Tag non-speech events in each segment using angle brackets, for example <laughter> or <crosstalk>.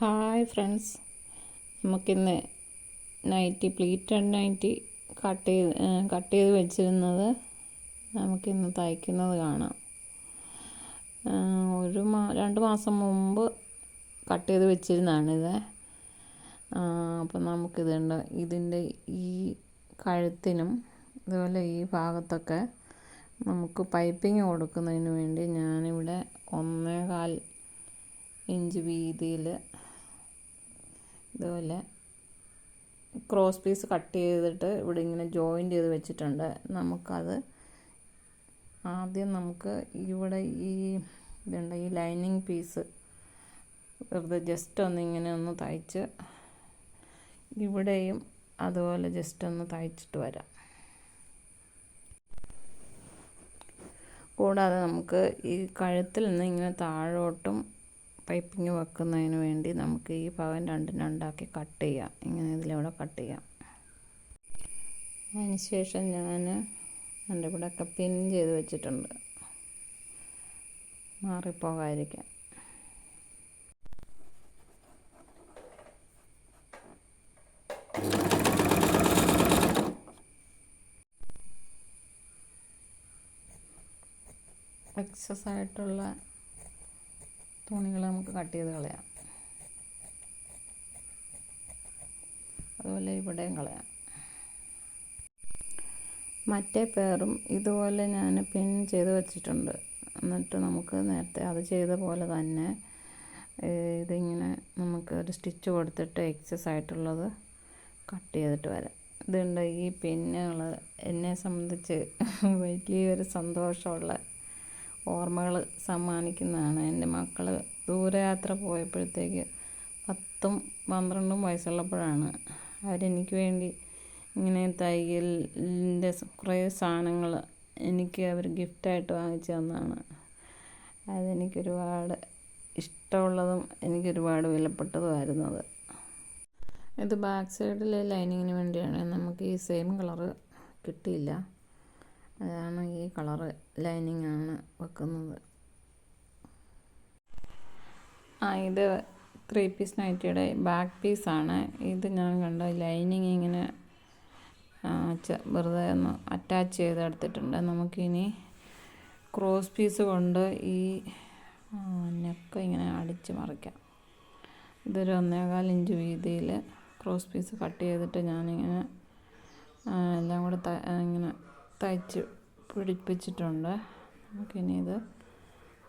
Hi friends. നമുക്കിന്ന് nighty pleated nighty cut ചെയ്ത് cut ചെയ്ത് വെച്ചിരുന്നത് നമുക്കിന്ന് തയ്ക്കുന്നത് കാണാം. ഒരു മാ രണ്ട് മാസം മുമ്പ് കട്ട് ചെയ്ത് വെച്ചിരുന്നതാണിത്. അപ്പം നമുക്കിതുണ്ട്. ഇതിന്റെ ഈ കഴുത്തിനും അതുപോലെ ഈ ഭാഗത്തൊക്കെ നമുക്ക് പൈപ്പിംഗ് കൊടുക്കുന്നതിന് വേണ്ടി ഞാനിവിടെ ഒന്നേകാൽ ഇഞ്ച് വീതിയിൽ ഇതുപോലെ ക്രോസ് പീസ് കട്ട് ചെയ്തിട്ട് ഇവിടെ ഇങ്ങനെ ജോയിന്റ് ചെയ്ത് വെച്ചിട്ടുണ്ട്. നമുക്കത് ആദ്യം നമുക്ക് ഇവിടെ ഈ ഇതുണ്ട് ഈ ലൈനിങ് പീസ് വെറുതെ ജസ്റ്റ് ഒന്ന് ഇങ്ങനെ ഒന്ന് തയ്ച്ച് ഇവിടെയും അതുപോലെ ജസ്റ്റ് ഒന്ന് തയ്ച്ചിട്ട് വരാം. കൂടാതെ നമുക്ക് ഈ കഴുത്തിൽ നിന്ന് ഇങ്ങനെ താഴോട്ടും പൈപ്പിങ് വെക്കുന്നതിന് വേണ്ടി നമുക്ക് ഈ പവൻ രണ്ടും രണ്ടാക്കി കട്ട് ചെയ്യാം. ഇങ്ങനെ ഇതിലൂടെ കട്ട് ചെയ്യാം. അതിന് ശേഷം ഞാൻ എന്റെ ഇവിടെയൊക്കെ പിൻ ചെയ്ത് വെച്ചിട്ടുണ്ട്. മാറിപ്പോകാതിരിക്കാൻ. എക്സസ് ആയിട്ടുള്ള തുണികൾ നമുക്ക് കട്ട് ചെയ്ത് കളയാം. അതുപോലെ ഇവിടെയും കളയാം. മറ്റേ പേറും ഇതുപോലെ ഞാൻ പിൻ ചെയ്ത് വെച്ചിട്ടുണ്ട്. എന്നിട്ട് നമുക്ക് നേരത്തെ അത് ചെയ്ത പോലെ തന്നെ ഇതിങ്ങനെ നമുക്ക് ഒരു സ്റ്റിച്ച് കൊടുത്തിട്ട് എക്സസ് ആയിട്ടുള്ളത് കട്ട് ചെയ്തിട്ട് വരാം. ഇതുണ്ട് ഈ പിന്നുകൾ എന്നെ സംബന്ധിച്ച് <laughs> വലിയൊരു സന്തോഷമുള്ള ഓർമ്മകൾ സമ്മാനിക്കുന്നതാണ്. എന്റെ മക്കൾ ദൂരയാത്ര പോയപ്പോഴത്തേക്ക് പത്തും പന്ത്രണ്ടും വയസ്സുള്ളപ്പോഴാണ് അവരെനിക്ക് വേണ്ടി ഇങ്ങനെ തയ്യലിന്റെ കുറേ സാധനങ്ങൾ എനിക്ക് അവർ ഗിഫ്റ്റായിട്ട് വാങ്ങിച്ചു തന്നതാണ് അതെനിക്കൊരുപാട് ഇഷ്ടമുള്ളതും എനിക്കൊരുപാട് വിലപ്പെട്ടതുമായിരുന്നു അത്. ഇത് ബാക്ക് സൈഡിലെ ലൈനിങ്ങിന് വേണ്ടിയാണ്. നമുക്ക് ഈ സെയിം കളറ് കിട്ടിയില്ല. അതാണ് ഈ കളറ് ലൈനിങ് ആണ് വെക്കുന്നത്. ആ ഇത് ത്രീ പീസ് നൈറ്റിയുടെ ബാക്ക് പീസാണ് ഇത് ഞാൻ കണ്ട ലൈനിങ് ഇങ്ങനെ വെറുതെ ഒന്ന് അറ്റാച്ച് ചെയ്തെടുത്തിട്ടുണ്ട്. നമുക്കിനി ക്രോസ് പീസ് കൊണ്ട് ഈ നെക്ക് ഇങ്ങനെ അടിച്ച് മറിക്കാം. ഇതൊരു ഒന്നേകാൽ ഇഞ്ച് വീതിയിൽ ക്രോസ് പീസ് കട്ട് ചെയ്തിട്ട് ഞാനിങ്ങനെ എല്ലാം കൂടെ ഇങ്ങനെ തയ്ച്ച് പിടിപ്പിച്ചിട്ടുണ്ട്. നമുക്കിനി ഇത്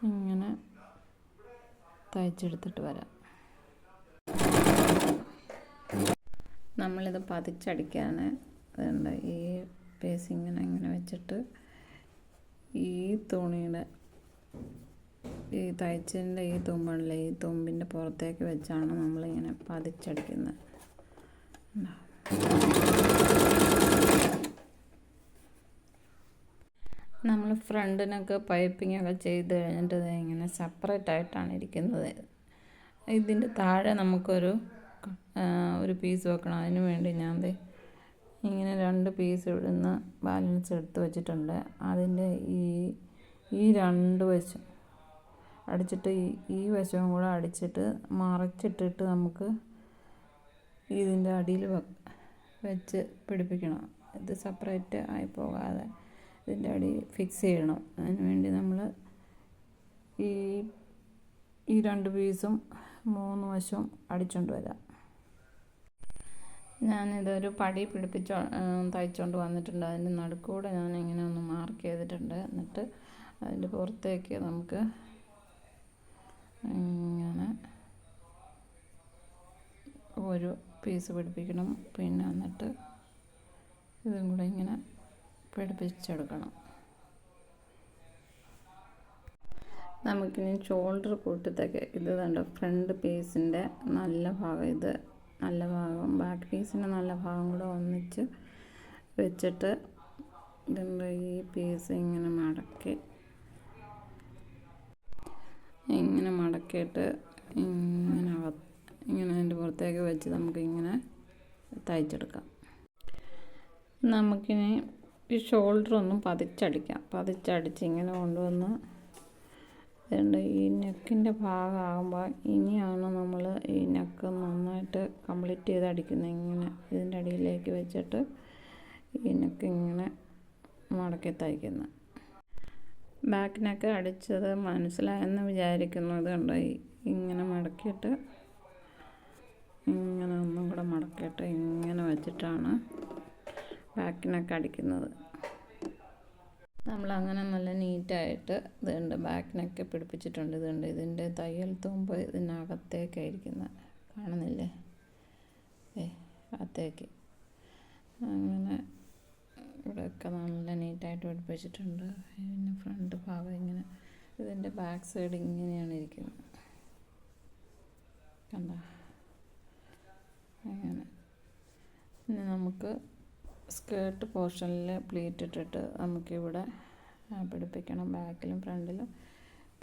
ഇങ്ങനെ തയ്ച്ചെടുത്തിട്ട് വരാം. നമ്മളിത് പതിച്ചടിക്കാൻ അതുണ്ട് ഈ പേസിങ്ങനെ ഇങ്ങനെ വെച്ചിട്ട് ഈ തുണിയുടെ ഈ തയ്ച്ചതിന്റെ ഈ തുമ്പല്ലേ ഈ തുമ്പിന്റെ പുറത്തേക്ക് വെച്ചാണ് നമ്മളിങ്ങനെ പതിച്ചടിക്കുന്നത്. നമ്മൾ ഫ്രണ്ടിനൊക്കെ പൈപ്പിംഗ് ഒക്കെ ചെയ്ത് കഴിഞ്ഞിട്ട് ഇങ്ങനെ സെപ്പറേറ്റ് ആയിട്ടാണ് ഇരിക്കുന്നത്. ഇതിന്റെ താഴെ നമുക്കൊരു ഒരു പീസ് വെക്കണം. അതിന് വേണ്ടി ഞാൻ ഇങ്ങനെ രണ്ട് പീസ് ഇവിടുന്ന് ബാലൻസ് എടുത്ത് വെച്ചിട്ടുണ്ട്. അതിന്റെ ഈ ഈ രണ്ട് വശം അടിച്ചിട്ട് ഈ വശവും കൂടെ അടിച്ചിട്ട് മറച്ചിട്ടിട്ട് നമുക്ക് ഇതിന്റെ അടിയിൽ വെച്ച് പിടിപ്പിക്കണം. ഇത് സെപ്പറേറ്റ് ആയി പോകാതെ. ഇതിന്റെ അടി ഫിക്സ് ചെയ്യണം. അതിന് വേണ്ടി നമ്മൾ ഈ ഈ രണ്ട് പീസും മൂന്ന് വശവും അടിച്ചുകൊണ്ട് വരാം. ഞാനിതൊരു പടി പിടിപ്പിച്ചോ തയ്ച്ചുകൊണ്ട് വന്നിട്ടുണ്ട്. അതിന്റെ നടുക്കൂടെ ഞാൻ ഇങ്ങനെ ഒന്ന് മാർക്ക് ചെയ്തിട്ടുണ്ട്. എന്നിട്ട് അതിന്റെ പുറത്തേക്ക് നമുക്ക് ഇങ്ങനെ ഒരു പീസ് പിടിപ്പിക്കണം. പിന്നെ എന്നിട്ട് ഇതും കൂടെ ഇങ്ങനെ പിടിപ്പിച്ചെടുക്കണം നമുക്കിനി ഷോൾഡർ കൂട്ടത്തൊക്കെ ഇത് കണ്ടോ? ഫ്രണ്ട് പീസിന്റെ നല്ല ഭാഗം ഇത് നല്ല ഭാഗം. ബാക്ക് പീസിന്റെ നല്ല ഭാഗം കൂടെ ഒന്നിച്ച് വെച്ചിട്ട് ഇതിന്റെ ഈ പീസ് ഇങ്ങനെ മടക്കി ഇങ്ങനെ മടക്കിയിട്ട് ഇങ്ങനെ ഇങ്ങനെ അതിന്റെ പുറത്തേക്ക് വെച്ച് നമുക്കിങ്ങനെ തയ്ച്ചെടുക്കാം. നമുക്കിനി ഈ ഷോൾഡർ ഒന്നും പതിച്ചടിക്കാം. പതിച്ചടിച്ച് ഇങ്ങനെ കൊണ്ടുവന്ന് അതുകൊണ്ട് ഈ നെക്കിന്റെ ഭാഗമാകുമ്പോൾ ഇനിയാണ് നമ്മൾ ഈ നെക്ക് നന്നായിട്ട് കംപ്ലീറ്റ് ചെയ്ത് അടിക്കുന്നത് ഇങ്ങനെ ഇതിന്റെ അടിയിലേക്ക് വെച്ചിട്ട് ഈ നെക്ക് ഇങ്ങനെ മടക്കി തയ്ക്കുന്നത് ബാക്ക് നെക്ക് അടിച്ചത് മനസ്സിലായെന്ന് വിചാരിക്കുന്നു കണ്ടോ? ഇങ്ങനെ മടക്കിയിട്ട് ഇങ്ങനെ ഒന്നും കൂടെ മടക്കിയിട്ട് ഇങ്ങനെ വെച്ചിട്ടാണ് ബാക്കിനൊക്കെ അടിക്കുന്നത്. നമ്മളങ്ങനെ നല്ല നീറ്റായിട്ട് ഇതുണ്ട്. ബാക്കിനൊക്കെ പിടിപ്പിച്ചിട്ടുണ്ട് ഇതുണ്ട്. ഇതിന്റെ തയ്യൽ തുമ്പ് ഇതിനകത്തേക്കായിരിക്കുന്നത് കാണുന്നില്ലേ? ഏ അകത്തേക്ക്. അങ്ങനെ ഇവിടെയൊക്കെ നല്ല നീറ്റായിട്ട് പിടിപ്പിച്ചിട്ടുണ്ട്. പിന്നെ ഫ്രണ്ട് ഭാഗം ഇങ്ങനെ ഇതിന്റെ ബാക്ക് സൈഡ് ഇങ്ങനെയാണ് ഇരിക്കുന്നത്. കണ്ട? അങ്ങനെ. ഇനി നമുക്ക് സ്കേർട്ട് പോർഷനിൽ പ്ലീറ്റ് ഇട്ടിട്ട് നമുക്കിവിടെ പിടിപ്പിക്കണം. ബാക്കിലും ഫ്രണ്ടിലും.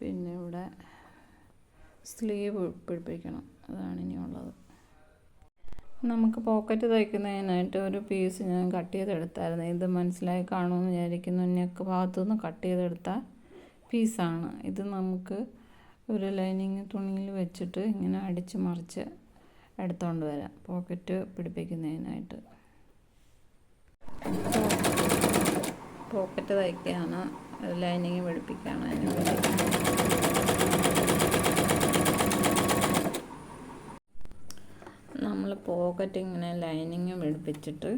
പിന്നെ ഇവിടെ സ്ലീവ് പിടിപ്പിക്കണം. അതാണ് ഇനിയുള്ളത്. നമുക്ക് പോക്കറ്റ് തയ്ക്കുന്നതിനായിട്ട് ഒരു പീസ് ഞാൻ കട്ട് ചെയ്തെടുത്തായിരുന്നു. ഇത് മനസ്സിലായി കാണുമെന്ന് വിചാരിക്കുന്നു. നെക്ക് ഭാഗത്തുനിന്ന് കട്ട് ചെയ്തെടുത്ത പീസാണ്. ഇത് നമുക്ക് ഒരു ലൈനിങ് തുണിയിൽ വെച്ചിട്ട് ഇങ്ങനെ അടിച്ച് മറിച്ച് എടുത്തുകൊണ്ട് വരാം. പോക്കറ്റ് പിടിപ്പിക്കുന്നതിനായിട്ട്. പോക്കറ്റ് തയ്ക്കുകയാണ് ലൈനിങ് പിടിപ്പിക്കുകയാണ് അതിന് വേണ്ടി. നമ്മൾ പോക്കറ്റ് ഇങ്ങനെ ലൈനിങ് പിടിപ്പിച്ചിട്ട്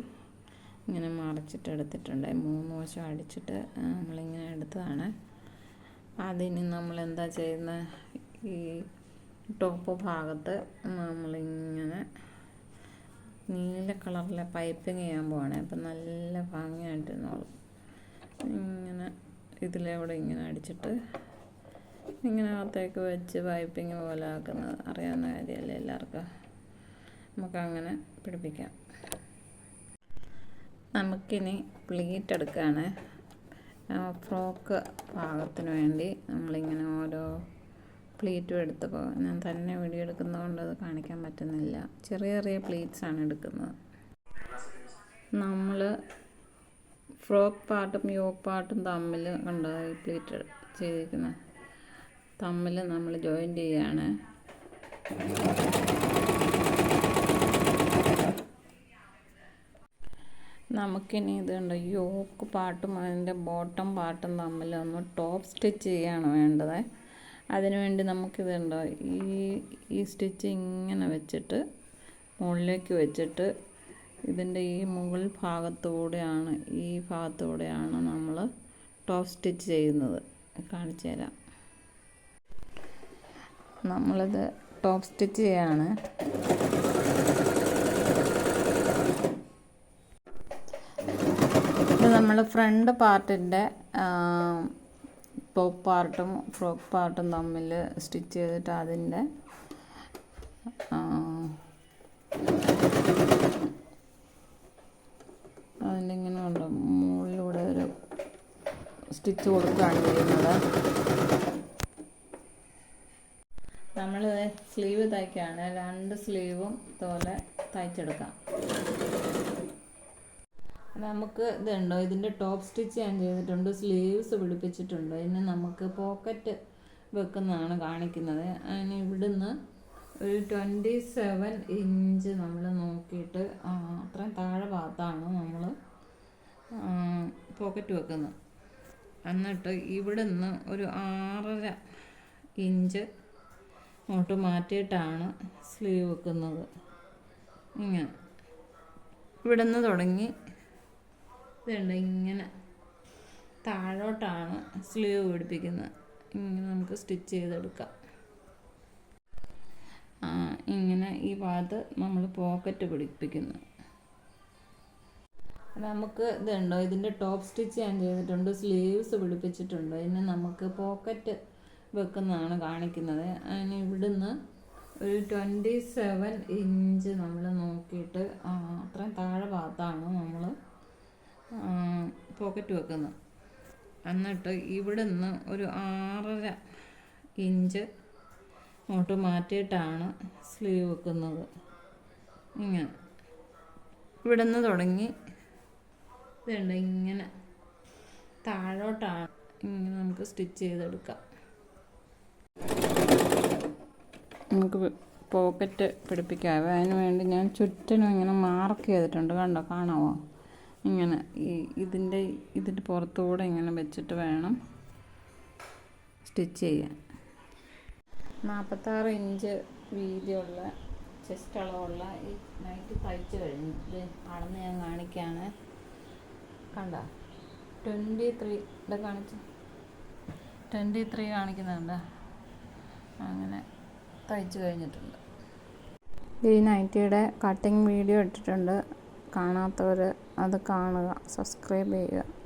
ഇങ്ങനെ മറിച്ചിട്ട് എടുത്തിട്ടുണ്ട്. മൂന്ന് വശം അടിച്ചിട്ട് നമ്മളിങ്ങനെ എടുത്തതാണ്. അതിന് നമ്മൾ എന്താ ചെയ്യുന്നത്? ഈ ടോപ്പ് ഭാഗത്ത് നമ്മളിങ്ങനെ നീല കളറിലെ പൈപ്പിങ് ചെയ്യാൻ പോവാണ്. അപ്പം നല്ല ഭംഗിയായിട്ടിരുന്നോളും ഇങ്ങനെ ഇതിലൂടെ ഇങ്ങനെ അടിച്ചിട്ട് ഇങ്ങനെ അകത്തേക്ക് വെച്ച് പൈപ്പിങ് പോലെ ആക്കുന്നത്. അറിയാവുന്ന കാര്യമല്ലേ എല്ലാവർക്കും. നമുക്കങ്ങനെ പിടിപ്പിക്കാം. നമുക്കിനി പ്ലീറ്റ് എടുക്കുകയാണ് ഫ്രോക്ക് ഭാഗത്തിന് വേണ്ടി നമ്മളിങ്ങനെ ഓരോ പ്ലീറ്റും എടുത്തപ്പോൾ ഞാൻ തന്നെ വീഡിയോ എടുക്കുന്നതുകൊണ്ട് അത് കാണിക്കാൻ പറ്റുന്നില്ല. ചെറിയ ചെറിയ പ്ലേറ്റ്സ് ആണ് എടുക്കുന്നത്. നമ്മൾ ഫ്രോക്ക് പാർട്ടും യോക്ക് പാർട്ടും തമ്മിൽ കണ്ടോ ഈ പ്ലീറ്റ് ചെയ്തിരിക്കുന്നത് തമ്മിൽ നമ്മൾ ജോയിന്റ് ചെയ്യാണ് നമുക്കിനി ഇതുണ്ട് യോക്ക് പാട്ടും അതിന്റെ ബോട്ടം പാട്ടും തമ്മിൽ ഒന്ന് ടോപ്പ് സ്റ്റിച്ച് ചെയ്യാണ് വേണ്ടത്. അതിനുവേണ്ടി നമുക്കിതുണ്ടോ ഈ ഈ സ്റ്റിച്ച് ഇങ്ങനെ വെച്ചിട്ട് മുകളിലേക്ക് വെച്ചിട്ട് ഇതിന്റെ ഈ മുകൾ ഭാഗത്തൂടെയാണ് ഈ ഭാഗത്തൂടെയാണ് നമ്മൾ ടോപ്പ് സ്റ്റിച്ച് ചെയ്യുന്നത്. കാണിച്ചു തരാം. നമ്മളിത് ടോപ്പ് സ്റ്റിച്ച് ചെയ്യാണ്. ഇത് നമ്മൾ ഫ്രണ്ട് പാർട്ടിന്റെ ടോപ്പ് പാർട്ടും ഫ്രോക്ക് പാർട്ടും തമ്മിൽ സ്റ്റിച്ച് ചെയ്തിട്ട് അതിന്റെ അതിന്റെ ഇങ്ങനെ ഉണ്ട് മുകളിലൂടെ ഒരു സ്റ്റിച്ച് കൊടുക്കുകയാണ് ചെയ്യുന്നത്. നമ്മൾ സ്ലീവ് തയ്ക്കുകയാണ്. രണ്ട് സ്ലീവും ഇതുപോലെ തയ്ച്ചെടുക്കാം. നമുക്ക് ഇതുണ്ടോ? ഇതിന്റെ ടോപ്പ് സ്റ്റിച്ച് ഞാൻ ചെയ്തിട്ടുണ്ട്. സ്ലീവ്സ് പിടിപ്പിച്ചിട്ടുണ്ട്. ഇനി നമുക്ക് പോക്കറ്റ് വെക്കുന്നതാണ് കാണിക്കുന്നത്. അതിന് ഇവിടുന്ന് ഒരു ട്വന്റി സെവൻ ഇഞ്ച് നമ്മൾ നോക്കിയിട്ട് അത്രയും താഴെ ഭാഗത്താണ് നമ്മൾ പോക്കറ്റ് വെക്കുന്നത്. എന്നിട്ട് ഇവിടുന്ന് ഒരു ആറര ഇഞ്ച് അങ്ങോട്ട് മാറ്റിയിട്ടാണ് സ്ലീവ് വെക്കുന്നത്. ഇങ്ങനെ. ഇവിടുന്ന് തുടങ്ങി ഇതുണ്ട്. ഇങ്ങനെ താഴോട്ടാണ് സ്ലീവ് പിടിപ്പിക്കുന്നത്. ഇങ്ങനെ നമുക്ക് സ്റ്റിച്ച് ചെയ്തെടുക്കാം. ഇങ്ങനെ ഈ ഭാഗത്ത് നമ്മൾ പോക്കറ്റ് പിടിപ്പിക്കുന്നു. നമുക്ക് ഇതുണ്ടോ? ഇതിന്റെ ടോപ്പ് സ്റ്റിച്ച് ഞാൻ ചെയ്തിട്ടുണ്ട്. സ്ലീവ്സ് പിടിപ്പിച്ചിട്ടുണ്ട്. ഇനി നമുക്ക് പോക്കറ്റ് വെക്കുന്നതാണ് കാണിക്കുന്നത്. അതിന് ഇവിടുന്ന് ഒരു ട്വന്റി സെവൻ ഇഞ്ച് നമ്മൾ നോക്കിയിട്ട് അത്രയും താഴെ ഭാഗത്താണ് നമ്മൾ പോക്കറ്റ് വെക്കുന്നു. എന്നിട്ട് ഇവിടുന്ന് ഒരു ആറര ഇഞ്ച് അങ്ങോട്ട് മാറ്റിയിട്ടാണ് സ്ലീവ് വെക്കുന്നത്. ഇങ്ങനെ. ഇവിടുന്ന് തുടങ്ങി. ഇതുണ്ട് ഇങ്ങനെ. താഴോട്ടാണ്. ഇങ്ങനെ നമുക്ക് സ്റ്റിച്ച് ചെയ്തെടുക്കാം. നമുക്ക് പോക്കറ്റ് പിടിപ്പിക്കാം. അതിന് വേണ്ടി ഞാൻ ചുറ്റിനും ഇങ്ങനെ മാർക്ക് ചെയ്തിട്ടുണ്ട്. കണ്ടോ? കാണാമോ ഇങ്ങനെ ഈ ഇതിന്റെ ഇതിന്റെ പുറത്തുകൂടെ ഇങ്ങനെ വെച്ചിട്ട് വേണം സ്റ്റിച്ച് ചെയ്യാൻ. നാൽപ്പത്താറ് ഇഞ്ച് വീതിയുള്ള ചെസ്റ്റ് അളവുള്ള ഈ നൈറ്റ് തയ്ച്ച് കഴിഞ്ഞു. ഇത് അളന്ന് ഞാൻ കാണിക്കുകയാണ് കണ്ട? ട്വന്റി ത്രീ ഇവിടെ കാണിച്ചു. ട്വന്റി ത്രീ കാണിക്കുന്നുണ്ട്. അങ്ങനെ തയ്ച്ച് കഴിഞ്ഞിട്ടുണ്ട്. ഈ നൈറ്റിയുടെ കട്ടിങ് വീഡിയോ ഇട്ടിട്ടുണ്ട്. കാണാത്തവർ അത് കാണുക സബ്സ്ക്രൈബ് ചെയ്യുക.